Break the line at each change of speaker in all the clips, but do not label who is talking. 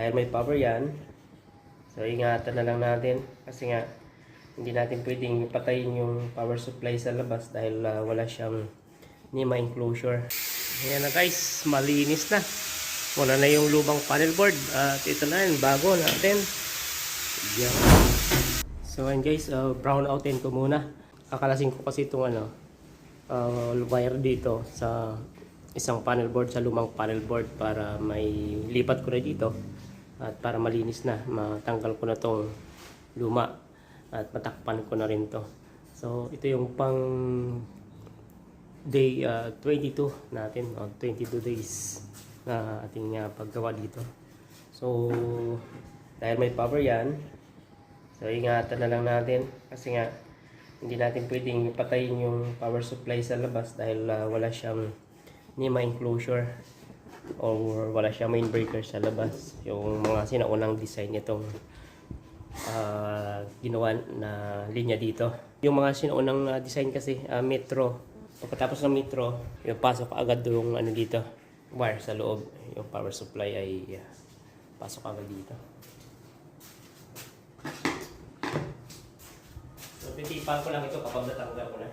dahil may power yan, so ingatan na lang natin kasi nga hindi natin pwedeng patayin yung power supply sa labas dahil ah, wala siyang NEMA enclosure. Ayan na guys, malinis na. Wala na yung lumang panel board at ito na yung bago natin. Yan. So ayun guys, uh, brown outin ko muna. Kakalasin ko kasi itong ano, uh, wire dito sa isang panel board sa lumang panel board para may lipat ko na dito at para malinis na matanggal ko na tong luma at matakpan ko na rin to. So ito yung pang day uh, 22 natin o 22 days na ating uh, paggawa dito. So dahil may power yan so ingatan na lang natin. Kasi nga hindi natin pwedeng patayin yung power supply sa labas dahil uh, wala siyang NEMA enclosure or wala siyang main breaker sa labas. Yung mga sinaunang design nitong ah, ginawa na linya dito. Yung mga sinaunang ah, design kasi ah, metro. Pagkatapos ng metro yung pasok agad yung ano dito wire sa loob. Yung power supply ay ah, pasok agad dito. So titipan ko lang ito kapag natanggal ko na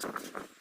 Thank you.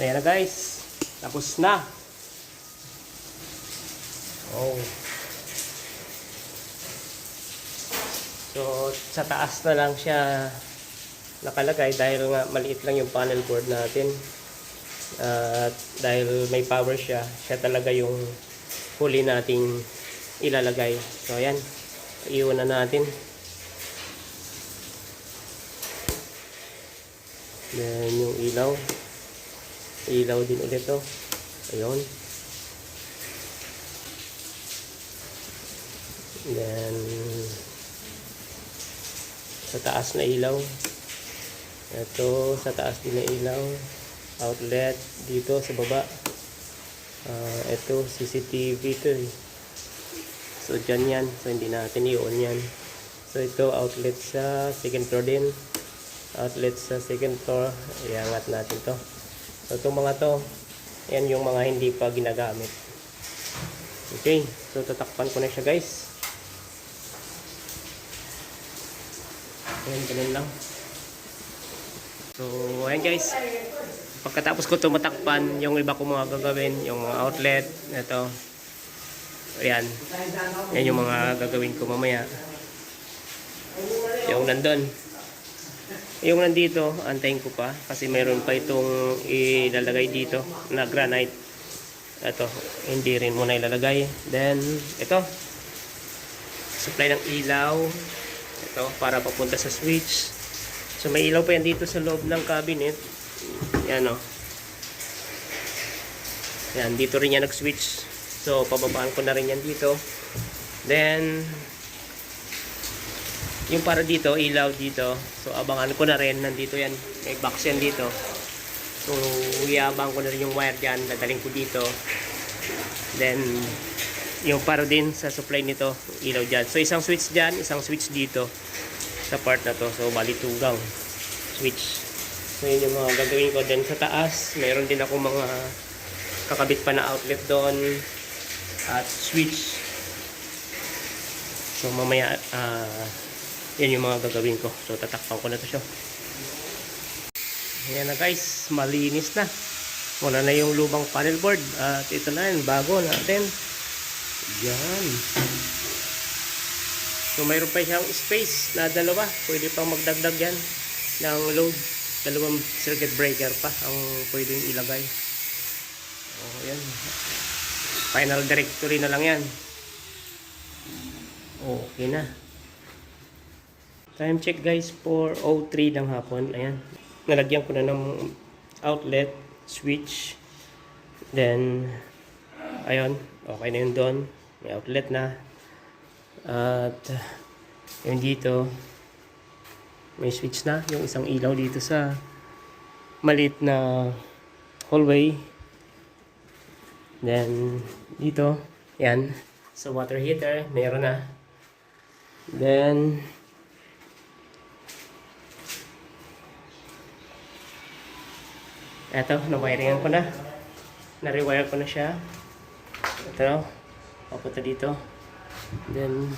Ayan na guys. Tapos na. Oh. So, sa taas na lang siya nakalagay dahil nga maliit lang yung panel board natin. At dahil may power siya, siya talaga yung huli nating ilalagay. So, ayan. Iwan na natin. Then, yung ilaw. Ilaw din ulit to. Ayun. Then, sa taas na ilaw. Ito, sa taas din na ilaw. Outlet dito sa baba. Ah, ito, CCTV to eh. So, dyan yan. So, hindi natin i-on yan. So, ito, outlet sa second floor din. Outlet sa second floor. Iangat natin to. So, itong mga to, yan yung mga hindi pa ginagamit. Okay. So, tatakpan ko na siya guys. Ayan, ganun lang. So, ayan guys. Pagkatapos ko tumatakpan, yung iba ko mga gagawin, yung mga outlet, ito. Ayan. Yan yung mga gagawin ko mamaya. Yung nandun. Yung nandito, antayin ko pa. Kasi mayroon pa itong ilalagay dito na granite. Ito, hindi rin muna ilalagay. Then, ito. Supply ng ilaw. Ito, para papunta sa switch. So, may ilaw pa yan dito sa loob ng cabinet. Yan o. Yan, dito rin yan nag-switch. So, pababaan ko na rin yan dito. Then, yung para dito, ilaw dito. So, abangan ko na rin. Nandito yan. May box yan dito. So, iabang ko na rin yung wire dyan. Dadaling ko dito. Then, yung para din sa supply nito, ilaw dyan. So, isang switch dyan, isang switch dito sa part na to. So, bali tugang switch. So, yun yung mga gagawin ko. Then, sa taas, meron din ako mga kakabit pa na outlet doon at switch. So, mamaya, ah, yan yung mga gagawin ko. So, tatakpan ko na to siya. Ayan na guys, malinis na. Wala na yung lubang panel board. At ito na yun, bago natin. Yan. So, mayroon pa siyang space na dalawa. Pwede pang magdagdag yan ng load. Dalawang circuit breaker pa ang pwedeng ilagay. Oh, yan. Final directory na lang yan. Okay na. Time check guys for 03 ng hapon. Ayan. Nalagyan ko na ng outlet, switch. Then, ayun. Okay na yun doon. May outlet na. At, yun dito. May switch na. Yung isang ilaw dito sa maliit na hallway. Then, dito. Yan. Sa water heater, meron na. Then, eto, na-wiringan ko na. Na-rewire ko na siya. Ito, papunta dito. Then,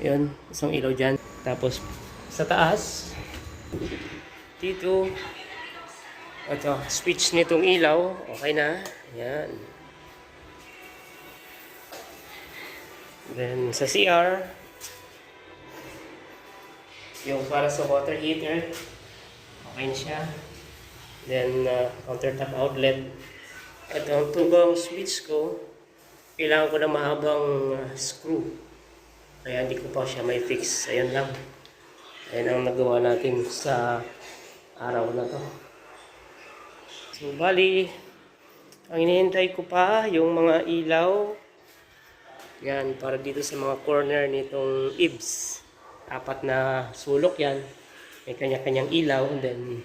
yun, isang ilaw dyan. Tapos, sa taas, dito, ito, switch nitong ilaw, okay na. Yan. Then, sa CR, yung para sa water heater, okay na siya. Then, uh, countertop outlet. Ito ang tugang switch ko. Kailangan ko na mahabang uh, screw. Kaya hindi ko pa siya may fix. Ayan lang. Ayan ang nagawa natin sa araw na to. So, bali, ang inihintay ko pa, yung mga ilaw. Yan, para dito sa mga corner nitong ibs. Apat na sulok yan. May kanya-kanyang ilaw. Then,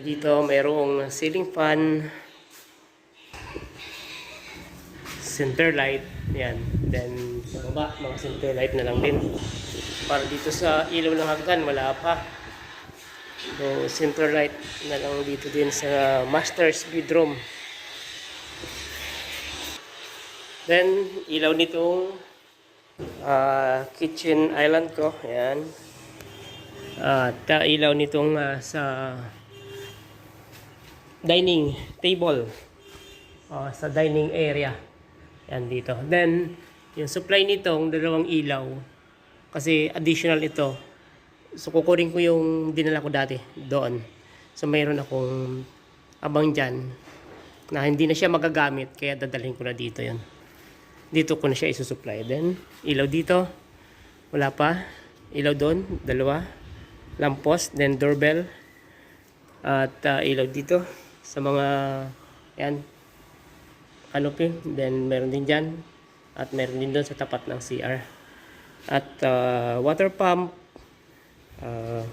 dito mayroong ceiling fan. Center light. Yan. Then, sa baba, mga center light na lang din. Para dito sa ilaw ng hagdan, wala pa. So, center light na lang dito din sa master's bedroom. Then, ilaw nitong ah, kitchen island ko. Ayan. At ah, ilaw nitong ah, sa dining table oh, sa dining area. Yan dito. Then, yung supply nitong dalawang ilaw, kasi additional ito. So, kukunin ko yung dinala ko dati doon. So, mayroon akong abang dyan na hindi na siya magagamit, kaya dadalhin ko na dito yon Dito ko na siya isusupply. Then, ilaw dito. Wala pa. Ilaw doon. Dalawa. Lampos. Then, doorbell. At uh, ilaw dito. Sa mga, yan, canopy. Then meron din dyan. At meron din doon sa tapat ng CR. At uh, water pump. Uh,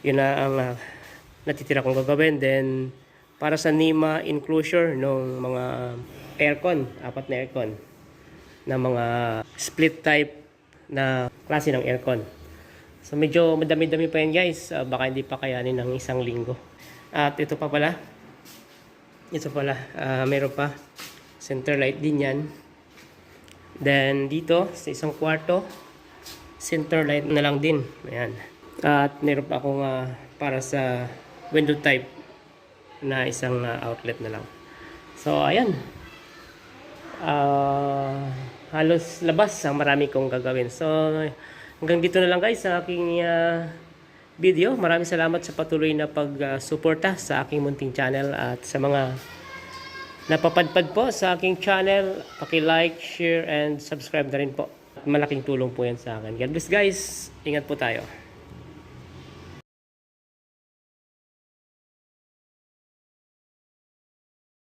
yun na ang uh, natitira kong gagawin. Then para sa NEMA enclosure ng mga aircon. Apat na aircon. Na mga split type na klase ng aircon. So medyo madami-dami pa yan guys. Uh, baka hindi pa kayanin ng isang linggo. At ito pa pala. Ito pala, ah, meron pa. Center light din yan. Then dito, sa isang kwarto, center light na lang din. Ayan. At meron pa akong ah, para sa window type na isang ah, outlet na lang. So, ayan. Ah, halos labas ang marami kong gagawin. So, hanggang dito na lang guys sa aking ah, video. Maraming salamat sa patuloy na pag-suporta sa aking munting channel at sa mga napapadpad po sa aking channel. Paki-like, share, and subscribe na rin po. Malaking tulong po yan sa akin. God bless guys. Ingat po tayo.